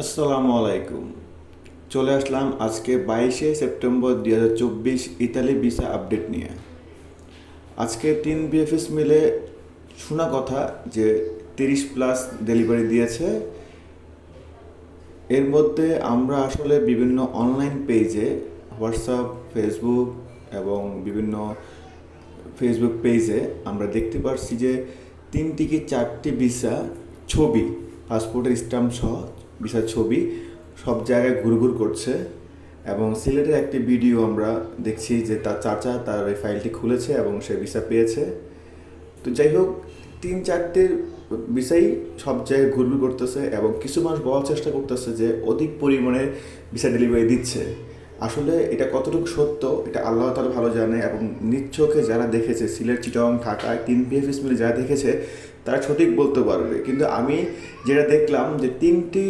আসসালামু আলাইকুম। চলে আসলাম আজকে বাইশে সেপ্টেম্বর দুই হাজার চব্বিশ ইতালি ভিসা আপডেট নিয়ে। আজকে তিন বিএফএস মিলে শোনা কথা যে তিরিশ প্লাস ডেলিভারি দিয়েছে। এর মধ্যে আমরা আসলে বিভিন্ন অনলাইন পেজে হোয়াটসঅ্যাপ, ফেসবুক এবং বিভিন্ন ফেসবুক পেজে আমরা দেখতে পারছি যে তিনটি কি চারটি ভিসা ছবি, পাসপোর্টের স্ট্যাম্প সহ ভিসার ছবি সব জায়গায় ঘুরঘুর করছে এবং সিলেটের একটি ভিডিও আমরা দেখছি যে তার চাচা তার এই ফাইলটি খুলেছে এবং সে ভিসা পেয়েছে। তো যাই হোক, তিন চারটে ভিসাই সব জায়গায় ঘুরঘুর করতেছে এবং কিছু মানুষ বলার চেষ্টা করতেছে যে অধিক পরিমাণে ভিসা ডেলিভারি দিচ্ছে। আসলে এটা কতটুকু সত্য, এটা আল্লাহ তালা ভালো জানে এবং চোখে যারা দেখেছে, সিলেট চিটং ঢাকায়, তিন পিএফএস মিলে যারা দেখেছে, তারা সঠিক বলতে পারবে। কিন্তু আমি যেটা দেখলাম যে তিনটি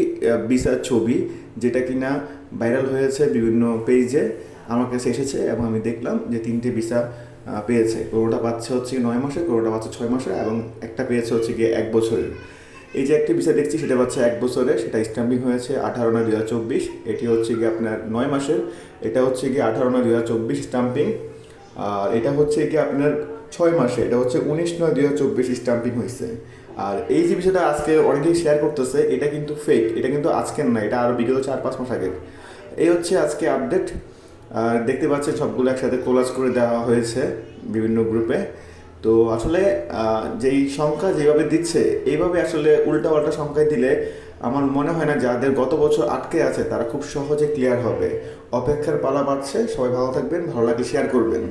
ভিসার ছবি যেটা কিনা ভাইরাল হয়েছে বিভিন্ন পেজে আমার কাছে এসেছে এবং আমি দেখলাম যে তিনটে ভিসা পেয়েছে। কোনোটা পাচ্ছে হচ্ছে নয় মাসে কোনোটা পাচ্ছে ছয় মাসে এবং একটা পেয়েছে হচ্ছে গিয়ে এক বছরের। এই যে একটি ভিসা দেখছি, সেটা পাচ্ছে এক বছরে সেটা স্ট্যাম্পিং হয়েছে আঠারো নয় দু হাজার চব্বিশ। এটি হচ্ছে গিয়ে আপনার নয় মাসের, এটা হচ্ছে গিয়ে আঠারো নয় দু হাজার চব্বিশ স্ট্যাম্পিং আর এটা হচ্ছে গিয়ে আপনার ছয় মাসে, এটা হচ্ছে উনিশ নয় দুই হাজার চব্বিশ স্ট্যাম্পিং হয়েছে। আর এই যে বিষয়টা আজকে অনেকেই শেয়ার করতেছে, এটা কিন্তু ফেক এটা কিন্তু আজকের না, এটা আরও বিগত চার পাঁচ মাস আগের। এই হচ্ছে আজকে আপডেট দেখতে পাচ্ছেন সবগুলো একসাথে কোলাজ করে দেওয়া হয়েছে বিভিন্ন গ্রুপে তো আসলে যেই সংখ্যা যেভাবে দিচ্ছে, এইভাবে আসলে উল্টা পাল্টা সংখ্যায় দিলে আমার মনে হয় না যাদের গত বছর আটকে আছে তারা খুব সহজে ক্লিয়ার হবে। অপেক্ষার পালা বাড়ছে, সবাই ভালো থাকবেন, ভালো লাগে শেয়ার করবেন।